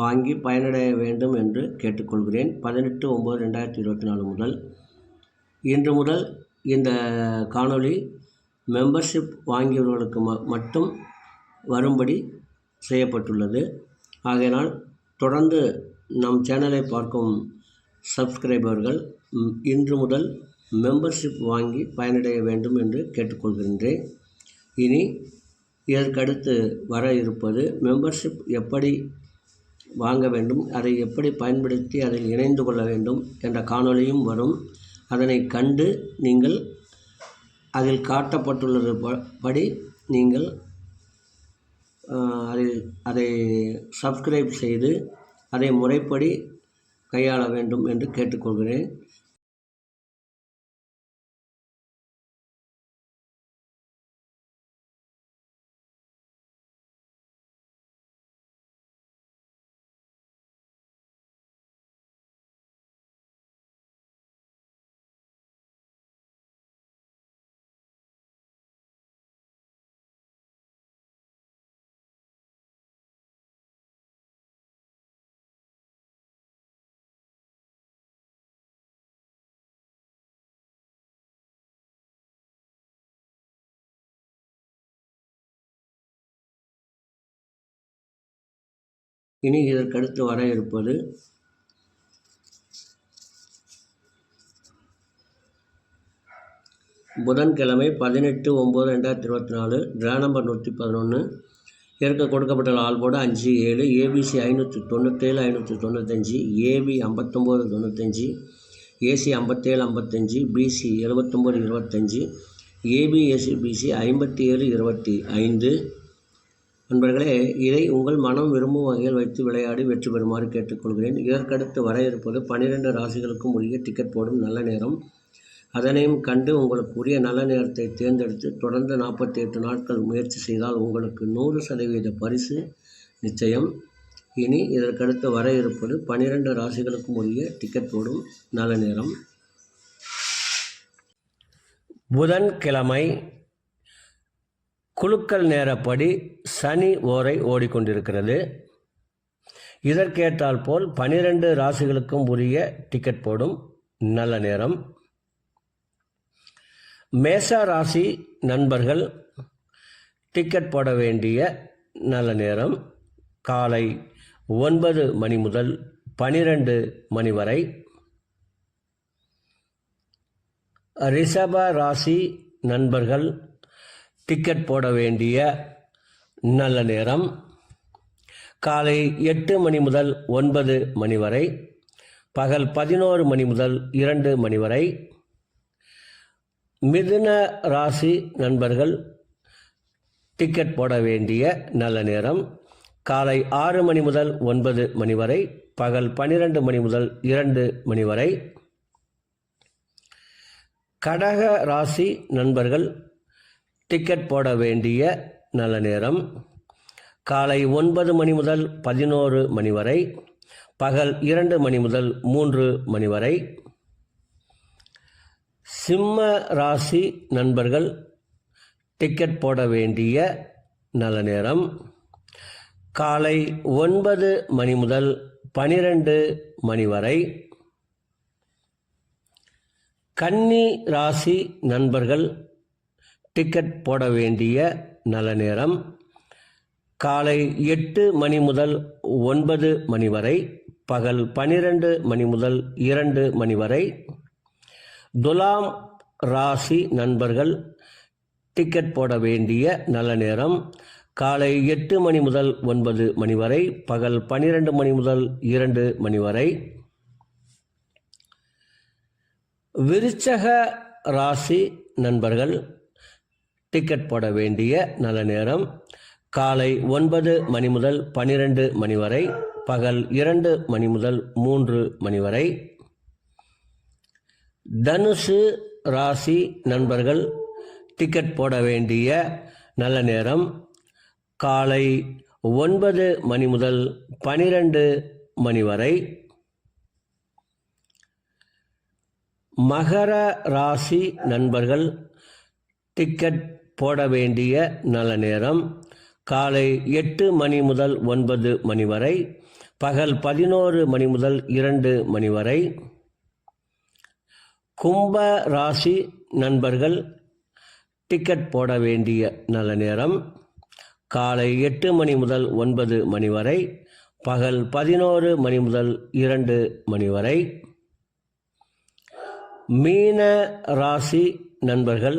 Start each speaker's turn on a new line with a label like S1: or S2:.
S1: வாங்கி பயனடைய வேண்டும் என்று கேட்டுக்கொள்கிறேன். பதினெட்டு ஒம்பது ரெண்டாயிரத்தி இருபத்தி நாலு முதல். இன்று முதல் இந்த காணொளி மெம்பர்ஷிப் வாங்கியவர்களுக்கு ம மட்டும் வரும்படி செய்யப்பட்டுள்ளது. ஆகையினால் தொடர்ந்து நம் சேனலை பார்க்கும் சப்ஸ்கிரைபர்கள் இன்று முதல் மெம்பர்ஷிப் வாங்கி பயனடைய வேண்டும் என்று கேட்டுக்கொள்கின்றேன். இனி இதற்கடுத்து வர இருப்பது மெம்பர்ஷிப் எப்படி வாங்க வேண்டும் அதை எப்படி பயன்படுத்தி அதில் இணைந்து கொள்ள வேண்டும் என்ற காணொளியும் வரும். அதனை கண்டு நீங்கள் அதில் காட்டப்பட்டுள்ளது படி நீங்கள் அதில் அதை சப்ஸ்கிரைப் செய்து அதை முறைப்படி கையாள வேண்டும் என்று கேட்டுக்கொள்கிறேன். இனி இதற்கடுத்து வர இருப்பது புதன்கிழமை பதினெட்டு ஒம்பது ரெண்டாயிரத்தி இருபத்தி நாலு ட்ரா நம்பர் நூற்றி பதினொன்று ஏற்க கொடுக்கப்பட்ட ஆல்போர்டு அஞ்சு ஏழு ஏபிசி ஐநூற்றி தொண்ணூற்றேழு ஐநூற்றி தொண்ணூத்தஞ்சு ஏபி ஐம்பத்தொம்போது தொண்ணூத்தஞ்சு ஏசி ஐம்பத்தேழு ஐம்பத்தஞ்சு பிசி எழுபத்தொம்போது இருபத்தஞ்சு ஏபி ஏசி பிசி ஐம்பத்தி ஏழு இருபத்தி ஐந்து நண்பர்களே இதை உங்கள் மனம் விரும்பும் வகையில் வைத்து விளையாடி வெற்றி பெறுமாறு கேட்டுக்கொள்கிறேன். இதற்கடுத்து வர இருப்பது பன்னிரெண்டு ராசிகளுக்கும் உரிய டிக்கெட் போடும் நல்ல நேரம். அதனையும் கண்டு உங்களுக்கு உரிய நல்ல நேரத்தை தேர்ந்தெடுத்து தொடர்ந்து நாற்பத்தி எட்டு நாட்கள் முயற்சி செய்தால் உங்களுக்கு நூறு சதவீத பரிசு நிச்சயம். இனி இதற்கடுத்து வர இருப்பது பனிரெண்டு ராசிகளுக்கும் உரிய டிக்கெட் போடும் நல்ல நேரம். புதன்கிழமை குலுக்கல் நேரப்படி சனி ஓரை ஓடிக்கொண்டிருக்கிறது. இதற்கேற்றால் போல் பனிரெண்டு ராசிகளுக்கும் உரிய டிக்கெட் போடும். நல்ல நேரம். மேச ராசி நண்பர்கள் டிக்கெட் போட வேண்டிய நல்ல நேரம். காலை ஒன்பது மணி முதல் பனிரெண்டு மணி வரை. ரிஷப ராசி நண்பர்கள் டிக்கெட் போட வேண்டிய நல்ல நேரம். காலை எட்டு மணி முதல் ஒன்பது மணி வரை பகல் பதினோரு மணி முதல் இரண்டு மணி வரை. மிதுன ராசி நண்பர்கள் டிக்கெட் போட வேண்டிய நல்ல நேரம். காலை ஆறு மணி முதல் ஒன்பது மணி வரை பகல் பன்னிரண்டு மணி முதல் இரண்டு மணி வரை. கடக ராசி நண்பர்கள் டிக்கெட் போட வேண்டிய நல்ல நேரம். காலை ஒன்பது மணி முதல் பதினோரு மணி வரை பகல் இரண்டு மணி முதல் மூன்று மணி வரை. சிம்ம ராசி நண்பர்கள் டிக்கெட் போட வேண்டிய நல்ல நேரம். காலை ஒன்பது மணி முதல் பனிரெண்டு மணி வரை. கன்னி ராசி நண்பர்கள் டிக்கெட் போட வேண்டிய நல்ல நேரம் காலை எட்டு மணி முதல் ஒன்பது மணி வரை பகல் பனிரெண்டு மணி முதல் இரண்டு மணி வரை. துலாம் ராசி நண்பர்கள் டிக்கெட் போட வேண்டிய நல்ல நேரம் காலை எட்டு மணி முதல் ஒன்பது மணி வரை பகல் பனிரெண்டு மணி முதல் இரண்டு மணி வரை. விருச்சக ராசி நண்பர்கள் டிக்கெட் போட வேண்டிய நல்ல நேரம். காலை ஒன்பது மணி முதல் பனிரெண்டு மணி வரை பகல் இரண்டு மணி முதல் மூன்று மணி வரை. தனுசு ராசி நண்பர்கள் டிக்கெட் போட வேண்டிய நல்ல நேரம். காலை ஒன்பது மணி முதல் பனிரெண்டு மணி வரை. மகர ராசி நண்பர்கள் டிக்கெட் போட வேண்டிய நல்ல நேரம். காலை எட்டு மணி முதல் ஒன்பது மணி வரை பகல் பதினோரு மணி முதல் இரண்டு மணி வரை. கும்ப ராசி நண்பர்கள் டிக்கெட் போட வேண்டிய நல்ல நேரம். காலை எட்டு மணி முதல் ஒன்பது மணி வரை பகல் பதினோரு மணி முதல் இரண்டு மணி வரை. மீன ராசி நண்பர்கள்